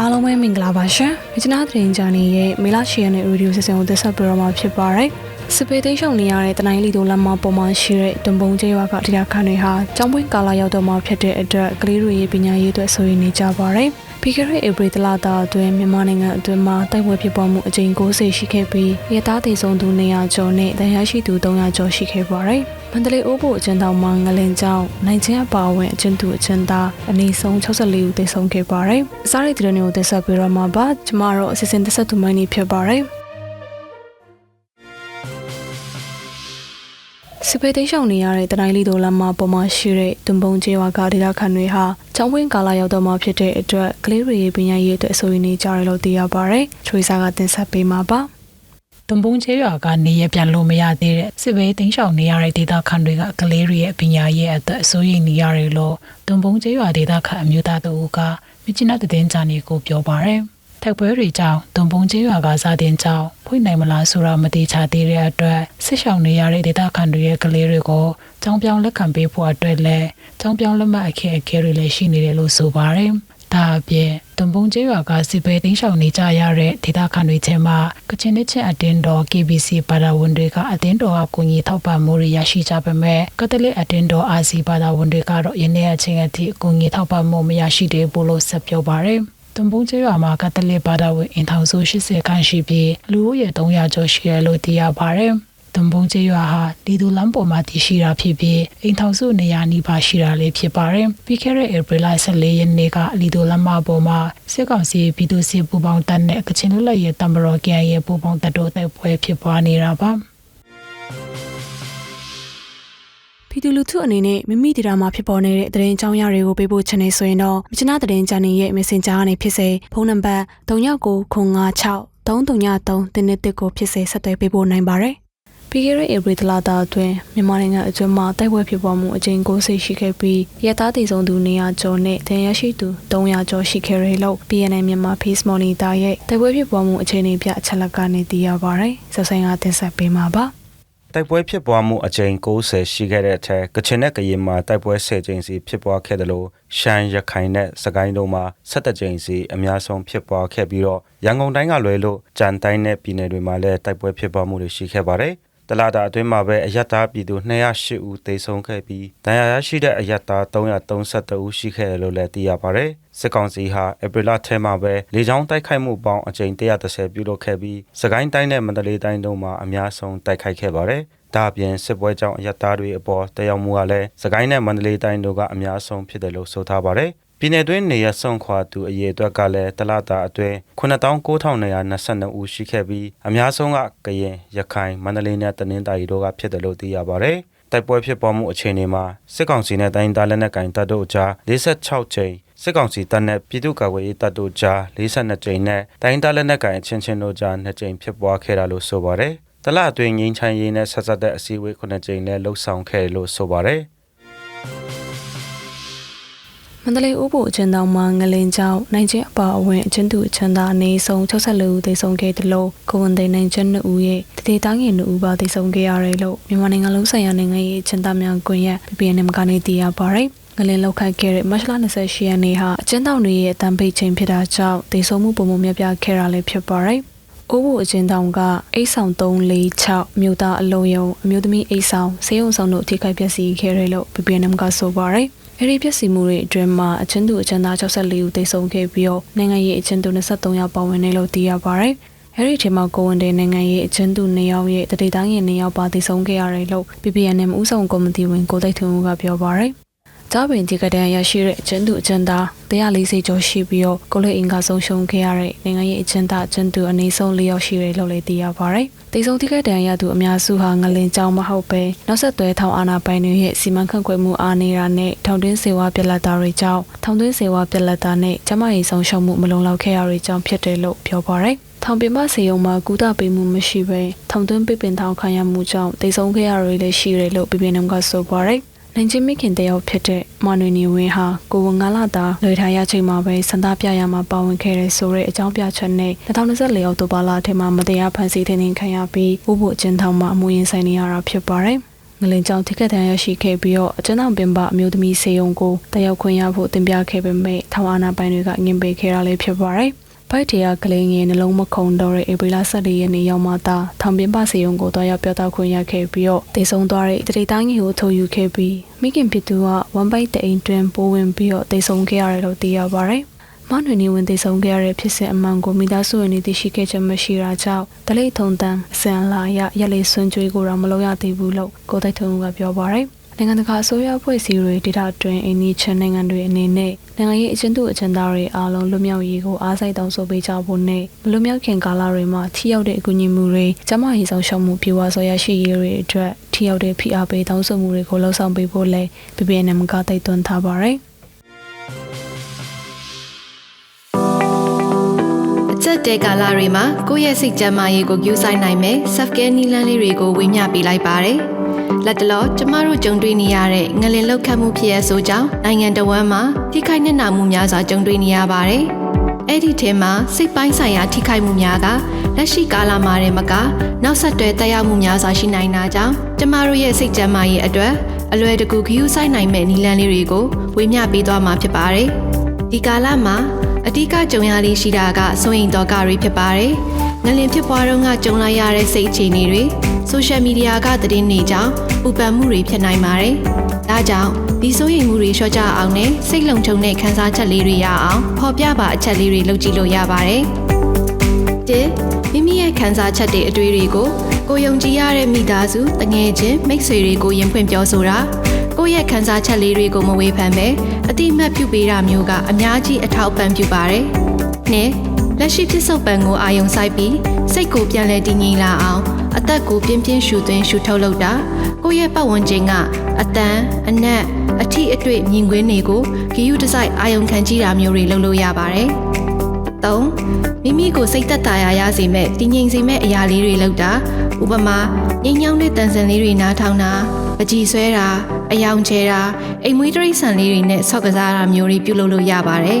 အားလုံးပဲမင်္ဂလာပါရှင်။မြချနာသတင်းဂျာနေရဲ့မေလာရှီယန်နဲ့ရေဒီယိုစီစဉ်ကိုသက်ဆက်ပြတော့မှာဖြစ်ပါတယ်။စပေသိန်းရှုံနေရတဲ့တနိုင်းလီတို့လမ်းမပေါ်မှာရှိတဲ့တွန်ပုံကျေးရွာကတရားခန့်တွေဟာကျောင်းပွင့်ကာလာရောက်တော့မှဖြစ်တဲ့အတွက်ကလေးတွေရဲ့ပညာရေးအတွက်ဆိုရင်နေကြပါတယ်။ ပြီးခဲ့တဲ့ဧပြီလတာအတွင်းမြန်မာနိုင်ငံအတွင်းမှာတိုက်ပွဲဖြစ်ပွားမှုအကြိမ်90ရှိခဲ့ပြီးရဲသားဒေဆုံးသူ200ကျော်နဲ့တရားရှိသူ300ကျော်ရှိခဲ့ပါတယ်။မန္တလေးအိုးဖို့အကျဉ်းသားမှငလင်ကျောင်းနိုင်ချင်းအပါအဝင်အကျဉ်းသူအကျဉ်းသားအနည်းဆုံး64ဦးသေဆုံးခဲ့ပါတယ်။စားရတဲ့တဲ့တွေကိုတက်ဆက်ပြီးတော့မှာပါကျမတို့အစီအစဉ်တက်ဆက်သူမိုင်းနေဖြစ်ပါတယ်။ စပယ်သိမ်းရှောင်နေရတဲ့တတိုင်းလီတို့လမ်းမပေါ်မှာရှိတဲ့တွန်ပုံကျေးဝါကဒေသခံတွေဟာကျောင်းဝင်းကာလာရောက်တော့မှဖြစ်တဲ့အတွက်ကလေးတွေရဲ့ပညာရေးအတွက်အဆိုရင်နေကြတယ်လို့သိရပါတယ်။ချွေစာကတင်ဆက်ပေးမှာပါ။တွန်ပုံချေရွာကနေရပြန်လို့မရသေးတဲ့စစ်ဘေးတင်းရှောင်နေရတဲ့ဒေသခံတွေကကလေးတွေရဲ့ပညာရေးအတွက်အစိုးရနေရတယ်လို့တွန်ပုံချေရွာဒေသခံအမျိုးသားတို့ကမြစ်ချနာတဲ့ဂျာနီကိုပြောပါရယ် ထက်ပွဲတွေကြောင့်တွန်ပုံချေရွာကစားတင်ကြောင့်ဖွင့်နိုင်မလားဆိုတာမတိချသေးတဲ့အတွက်စစ်ရှောင်နေရတဲ့ဒေသခံတွေရဲ့ကလေးတွေကိုចောင်းပြောင်းလက်ခံပေးဖို့အတွက်လည်းចောင်းပြောင်းလက်မှတ်အခက်အခဲတွေလည်းရှိနေတယ်လို့ဆိုပါရယ်ဒါအပြင်တွန်ပုံကျေးရွာကစစ်ပဲတင်းရှောင်နေကြရတဲ့ဒေသခံတွေထဲမှာကချင်နှစ်ချင်းအတင်းတော် KBC ပါတာဝန်တွေကအတင်းတော်အကူအညီထောက်ပံ့မှုတွေရရှိကြပေမဲ့ကက်သလစ်အတင်းတော် RC ပါတာဝန်တွေကတော့ယနေ့အချိန်အထိအကူအညီထောက်ပံ့မှုမရရှိသေးဘူးလို့ဆက်ပြောပါရယ် တွန်ပုံကျေးရွာမှာကက်သလစ်ဘာသာဝင်အင်ထောင်စု80ခန့်ရှိပြီးလူဦးရေ300ကျော်ရှိတယ်လို့သိရပါတယ်။တံပုံးကျေးရွာဟာဒီသူလမ်းပေါ်မှာတည်ရှိတာဖြစ်ပြီးအိမ်ထောင်စုနေရာနီးပါးရှိတာလေးဖြစ်ပါတယ်။ပြီးခဲ့တဲ့ဧပြီလ14ရက်နေ့ကလီဒိုလမ်းမပေါ်မှာစစ်ကောင်စီပြည်သူ့စစ်ပူးပေါင်းတပ်နဲ့ကချင်လူလက်ရဲ့တမတော်ကန်ရဲ့ပူးပေါင်းတပ်တို့တိုက်ပွဲဖြစ်ပွားနေတာပါ။ ပြည်သူလူထုအနေနဲ့မိမိတရားမှာဖြစ်ပေါ်နေတဲ့သတင်းကြောင်းရတွေကိုပေးပို့ချင်နေဆိုရင်တော့မြချနာသတင်းဂျာနေရဲ့ Messenger ကနေဖြစ်စေဖုန်းနံပါတ်3996 333တင်းနဲ့တစ်ကိုဖြစ်စေဆက်သွယ်ပေးပို့နိုင်ပါတယ်။ပြီးခဲ့တဲ့ဧပြီလတာအတွင်းမြန်မာနိုင်ငံအကျွမ်းမှာတိုက်ပွဲဖြစ်ပွားမှုအကြိမ်90ရှိခဲ့ပြီးရဲသားတည်ဆုံသူ200ကျော်နဲ့ဒဏ်ရာရှိသူ300ကျော်ရှိခဲ့တယ်လို့ PNN မြန်မာ Face Monitor ရဲ့တိုက်ပွဲဖြစ်ပွားမှုအခြေအနေပြအချက်လက်ကနေသိရပါတယ်။ဆက်ဆိုင်ကတင်ဆက်ပေးမှာပါ။ တိုက်ပွဲဖြစ်ပွားမှုအကြိမ်90ရှိခဲ့တဲ့အထက်ကချင်နဲ့ကရင်မှာတိုက်ပွဲ10ကြိမ်စီဖြစ်ပွားခဲ့တယ်လို့ရှမ်းရခိုင်နဲ့စကိုင်းတို့မှာ17ကြိမ်စီအများဆုံးဖြစ်ပွားခဲ့ပြီးတော့ရန်ကုန်တိုင်းကလွဲလို့ကြံတိုင်းနဲ့ပြည်နယ်တွေမှာလည်းတိုက်ပွဲဖြစ်ပွားမှုတွေရှိခဲ့ပါတယ် တလာတာအတွင်းမှာပဲအယက်သားပြည်သူ208ဦးသေဆုံးခဲ့ပြီးဒဏ်ရာရရှိတဲ့အယက်သား332ဦးရှိခဲ့တယ်လို့လည်းသိရပါတယ်စစ်ကောင်စီဟာဧပြီလထဲမှာပဲလေကြောင်းတိုက်ခိုက်မှုပေါင်းအကြိမ်130ပြုလုပ်ခဲ့ပြီးစကိုင်းတိုင်းနဲ့မန္တလေးတိုင်းတို့မှာအများဆုံးတိုက်ခိုက်ခဲ့ပါတယ်ဒါအပြင်စစ်ပွဲကြောင့်အယက်သားတွေအပေါ်တရောက်မှုကလည်းစကိုင်းနဲ့မန္တလေးတိုင်းတို့ကအများဆုံးဖြစ်တယ်လို့ဆိုထားပါတယ် ပြည်내တွင်းနေရဆုံးခွာသူအရေအတွက်ကလည်းတလတာအတွင်း9922ဦးရှိခဲ့ပြီးအများဆုံးကကရင်ရခိုင်မန္တလေးနဲ့တနင်္သာရီတို့ကဖြစ်တယ်လို့သိရပါတယ်တိုက်ပွဲဖြစ်ပေါ်မှုအခြေအနေမှာစစ်ကောင်စီနဲ့တိုင်းသားလက်နက်ကိုင်တပ်တို့ကြား46ကြိမ်စစ်ကောင်စီတပ်နဲ့ပြည်သူ့ကာကွယ်ရေးတပ်တို့ကြား42ကြိမ်နဲ့တိုင်းသားလက်နက်ကိုင်အချင်းချင်းတို့ကြား2ကြိမ်ဖြစ်ပွားခဲ့တာလို့ဆိုပါတယ်တလအတွင်းငင်းချမ်းရေးနဲ့ဆက်ဆက်တဲ့အစည်းအဝေး9ကြိမ်နဲ့လှုပ်ဆောင်ခဲ့လို့ဆိုပါတယ် မန္တလေးဥပိုလ်အကျဉ်းသားမှငလင်ကျောင်းနိုင်ချင်းအပါအဝင်အကျဉ်းသူအကျဉ်းသားအနေဆုံး64ဦးသေဆုံးခဲ့တယ်လို့ကိုဝန်သိန်းနိုင်ချင်း2ဦးရဲ့တတိသားငယ်2ဦးပါသေဆုံးခဲ့ရတယ်လို့မြန်မာနိုင်ငံလုံးဆိုင်ရာနိုင်ငံရေးအကျဉ်းသားများကွန်ရက် PPNM ကနေသိရပါတယ်ငလင်လောက်ခတ်ခဲ့တဲ့မတ်လ28ရက်နေ့ဟာအကျဉ်းသားတွေရဲ့အတန်းပိတ်ချိန်ဖြစ်တာကြောင့်သေဆုံးမှုပုံမှန်များပြားခဲ့တာလည်းဖြစ်ပါတယ်။အိုးဘူအချင်းတောင်ကအိတ်ဆောင်346မြို့သားအလုံးယုံအမျိုးသမီးအိတ်ဆောင်ဆေးရုံဆောင်တို့အထိခိုက်ပျက်စီးခဲ့တယ်လို့ PPNM ကဆိုပါတယ်။ အဲဒီပျက်စီးမှုတွေအတွင်းမှာအချင်းသူအချင်းသား64ဦးသေဆုံးခဲ့ပြီးတော့နိုင်ငံရေးအချင်းသူ23ယောက်ပါဝင်တယ်လို့သိရပါတယ်။အဲဒီချိန်မှာကိုဝန်တဲ့နိုင်ငံရေးအချင်းသူ2ယောက်ရဲ့တတိသားငယ်2ယောက်ပါသေဆုံးခဲ့ရတယ်လို့ PPNM ဦးဆောင်ကော်မတီဝင်ကိုသိတ်ထွန်းဦးကပြောပါတယ်။ ဂျာပင်ဒီကတန်ရရှိတဲ့အကျဉ်းသူအကျဉ်းသား140ကျော်ရှိပြီးတော့ကိုလေးအင်ကဆုံးရှုံးခဲ့ရတဲ့နိုင်ငံရေးအကျဉ်းသားအကျဉ်းသူအနည်းဆုံး၄ယောက်ရှိတယ်လို့လည်းသိရပါတယ်။တိတ်ဆုံးဒီကတန်ရသူအများစုဟာငလင်ကြောင်မဟုတ်ပဲနောက်ဆက်တွဲထောင်အာဏာပိုင်တွေရဲ့စီမံခန့်ခွဲမှုအားနည်းတာနဲ့ထောင်တွင်းစေဝါပြက်လက်တာတွေကြောင့်ထောင်တွင်းစေဝါပြက်လက်တာနဲ့ကျမရေးဆုံးရှုံးမှုမလုံလောက်ခဲ့ရတဲ့ကြောင့်ဖြစ်တယ်လို့ပြောပါတယ်။ထောင်ပင်မစေယုံမှာကုသပေးမှုမရှိဘဲထောင်သွင်းပိပင်ထောင်ခံရမှုကြောင့်တိတ်ဆုံးခဲ့ရတွေလည်းရှိတယ်လို့ပြည်ပနမ်ကဆိုပါတယ်။ နိုင်ချင်းမိခင်တယောက်ဖြစ်တဲ့မနွေနေဝင်းဟာကိုဝန်ငါလာတာလွေထားရချိန်မှာပဲစန္ဒပြရမှာပါဝင်ခဲ့တဲ့ဆိုတဲ့အကြောင်းပြချက်နဲ့2024အောက်တိုဘာလထဲမှာမတရားဖန်ဆီးထိန်းသိမ်းခံရပြီးဥပုအကျဉ်းထောင်မှာအမှုရင်ဆိုင်နေရတာဖြစ်ပါတယ်။ငငလင်ကြောင့်ထိခိုက်ဒဏ်ရာရရှိခဲ့ပြီးတော့အကျဉ်းထောင်ပင်ပအမျိုးသမီးစေယုံကိုတယောက်ခွင့်ရဖို့တင်ပြခဲ့ပေမဲ့ထောင်အာဏာပိုင်တွေကငင်ပေးခဲ့တာလည်းဖြစ်ပါတယ်။ ဘိုက်တရာကလေးငယ်နှလုံးမခုန်တော့တဲ့ဧပြီလ14ရက်နေ့ရောက်မှသာထောင်ပင်ပစေယုံကိုတွားရောက်ပြောတော့ခွင့်ရခဲ့ပြီးတော့တေဆုံးသွားတဲ့တတိတိုင်းကြီးကိုထုတ်ယူခဲ့ပြီးမိခင်ဖြစ်သူကဝမ်ဘိုက်တအိမ်တွင်ပိုးဝင်ပြီးတော့တေဆုံးခဲ့ရတယ်လို့သိရပါတယ်။မနွေနေဝင်တေဆုံးခဲ့ရတဲ့ဖြစ်စဉ်အမှန်ကိုမိသားစုဝင်တွေသိရှိခဲ့ချက်မရှိတာကြောင့်ဒလိထုံတန်းအစံလာရရက်လေးဆွန်းကြွေးကိုတော့မလုပ်ရသေးဘူးလို့ကိုတိုက်ထုံကပြောပါတယ်။ နိုင်ငံတကာအစိုးရအဖွဲ့အစည်းတွေဒေတာတွင်အိန္ဒိချန်နိုင်ငံတွေအနေနဲ့နိုင်ငံရေးအကျဉ်းသူအကျဉ်းသားတွေအားလုံးလွတ်မြောက်ရေးကိုအားစိုက်တောင်းဆိုပေးကြဖို့နဲ့မလွတ်မြောက်ခင်ကာလတွေမှာထိရောက်တဲ့အကူအညီမှုတွေကျမရေးဆောင်ရှောက်မှုပြေဝဆွေရရှိရေးတွေအတွက်ထိရောက်တဲ့ဖိအားပေးတောင်းဆိုမှုတွေကိုလှုံ့ဆော်ပေးဖို့လည်း PPNM ကတိုက်တွန်းထားပါတယ်။အချက်တဲကာလတွေမှာကိုယ့်ရဲ့စိတ်ကြမ်းမာရေးကိုကြိုးဆိုင်နိုင်မယ် self care နည်းလမ်းလေးတွေကိုဝေမျှပေးလိုက်ပါတယ်။ လက်တလောကျမတို့ကြုံတွေ့နေရတဲ့ငလင်လောက်ခတ်မှုဖြစ်ရဆိုကြောင်းနိုင်ငံတော်ဝန်မှာထိခိုက်နစ်နာမှုများစွာကြုံတွေ့နေရပါတယ်။အဲ့ဒီထဲမှာစိတ်ပိုင်းဆိုင်ရာထိခိုက်မှုများကလက်ရှိကာလမှာတည်းမကနောက်ဆက်တွဲတက်ရောက်မှုများစွာရှိနိုင်တာကြောင့်ကျမတို့ရဲ့စိတ်ကြမ်းမာရေးအတွက်အလွယ်တကူဂရုစိုက်နိုင်မဲ့နည်းလမ်းလေးတွေကိုဝေမျှပေးသွားမှာဖြစ်ပါတယ်။ဒီကာလမှာအဓိကကြုံရလေးရှိတာကစိုးရင်တော့ကတွေဖြစ်ပါတယ်။ ငလင်ဖြစ်ပွားတော့ကကြုံလိုက်ရတဲ့စိတ်အခြေအနေတွေဆိုရှယ်မီဒီယာကသတင်းတွေကြောင့်ပူပန်မှုတွေဖြစ်နိုင်ပါတယ်။ဒါကြောင့်ဒီစိုးရိမ်မှုတွေလျှော့ချအောင်နဲ့စိတ်လုံခြုံတဲ့ခံစားချက်လေးတွေရအောင်ဖော်ပြပါအချက်လေးတွေလုပ်ကြည့်လို့ရပါတယ်။တစ်မိမိရဲ့ခံစားချက်တွေအတွေ့တွေကိုကိုယုံကြည်ရတဲ့မိသားစုတငယ်ချင်းမိတ်ဆွေတွေကိုရင်ဖွင့်ပြောဆိုတာကိုယ့်ရဲ့ခံစားချက်လေးတွေကိုမဝေဖန်ပဲအတိအမှတ်ပြုပေးတာမျိုးကအများကြီးအထောက်ပံ့ပြုပါတယ်။နှစ် လက်ရှိဖြစ်စုပ်ပံကိုအာယုံဆိုင်ပြီးစိတ်ကိုပြန်လဲတည်ငြိမ်လာအောင်အသက်ကိုပြင်းပြင်းရှူသွင်းရှူထုတ်လုပ်တာကိုယ့်ရဲ့ပတ်ဝန်းကျင်ကအတန်အနက်အထီးအတွေ့မြင်ကွင်းတွေကိုဂီယူဒီဇိုက်အာယုံခံကြည့်တာမျိုးတွေလုပ်လို့ရပါတယ်။3မိမိကိုစိတ်သက်သာရာရစေမဲ့တည်ငြိမ်စေမဲ့အရာလေးတွေလုပ်တာဥပမာငိမ့်ညောင်းတဲ့တန်စင်လေးတွေနားထောင်တာပကြီးဆွဲတာအယောင်ချဲတာအိမ်မွေးတရိတ်ဆန်လေးတွေနဲ့ဆော့ကစားတာမျိုးတွေပြုလုပ်လို့ရပါတယ်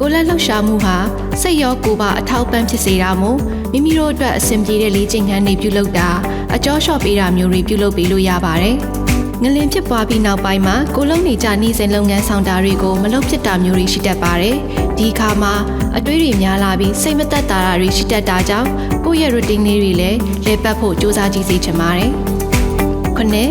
ကိုယ်လက်လှုပ်ရှားမှုဟာစိတ်ရောကိုယ်ပါအထောက်ပံ့ဖြစ်စေတာမို့မိမိတို့အတွက်အဆင်ပြေတဲ့လေ့ကျင့်ခန်းတွေပြုလုပ်တာအကျော်လျှော့ပေးတာမျိုးတွေပြုလုပ်ပေးလို့ရပါတယ်။ငလင်ဖြစ်ပွားပြီးနောက်ပိုင်းမှာကိုလုံးနေကြနေစဉ်လုပ်ငန်းဆောင်တာတွေကိုမလုပ်ဖြစ်တာမျိုးတွေရှိတတ်ပါတယ်။ဒီအခါမှာအတွေးတွေများလာပြီးစိတ်မသက်သာတာတွေရှိတတ်တာကြောင့်ကိုယ့်ရဲ့ routine လေးတွေလည်းလေပတ်ဖို့စူးစမ်းကြည့်စေချင်ပါတယ်။ခုနှစ်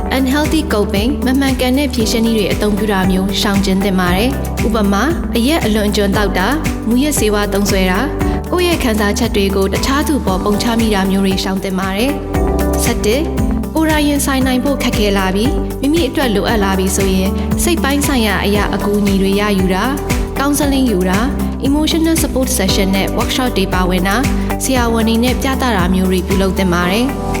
unhealthy coping မမှန်ကန်တဲ့ဖြေရှင်းနည်းတွေအသုံးပြုတာမျိုးရှောင်ကျဉ်သင့်ပါတယ်။ဥပမာအရက်အလွန်ကျွံတောက်တာမူရက်ဆေးဝါးသုံးစွဲတာကိုယ့်ရဲ့ခံစားချက်တွေကိုတခြားသူပေါ်ပုံချမိတာမျိုးတွေရှောင်သင့်ပါတယ်။ဆက်တစ်ကိုယ်တိုင်ရင်ဆိုင်နိုင်ဖို့ခက်ခဲလာပြီးမိမိအတွက်လိုအပ်လာပြီးဆိုရင်စိတ်ပိုင်းဆိုင်ရာအရာအကူအညီတွေရယူတာ counseling ယူတာ emotional support session နဲ့ workshop တွေပါဝင်တာဆရာဝန်တွေနဲ့ပြသတာမျိုးတွေပြုလုပ်သင့်ပါတယ်။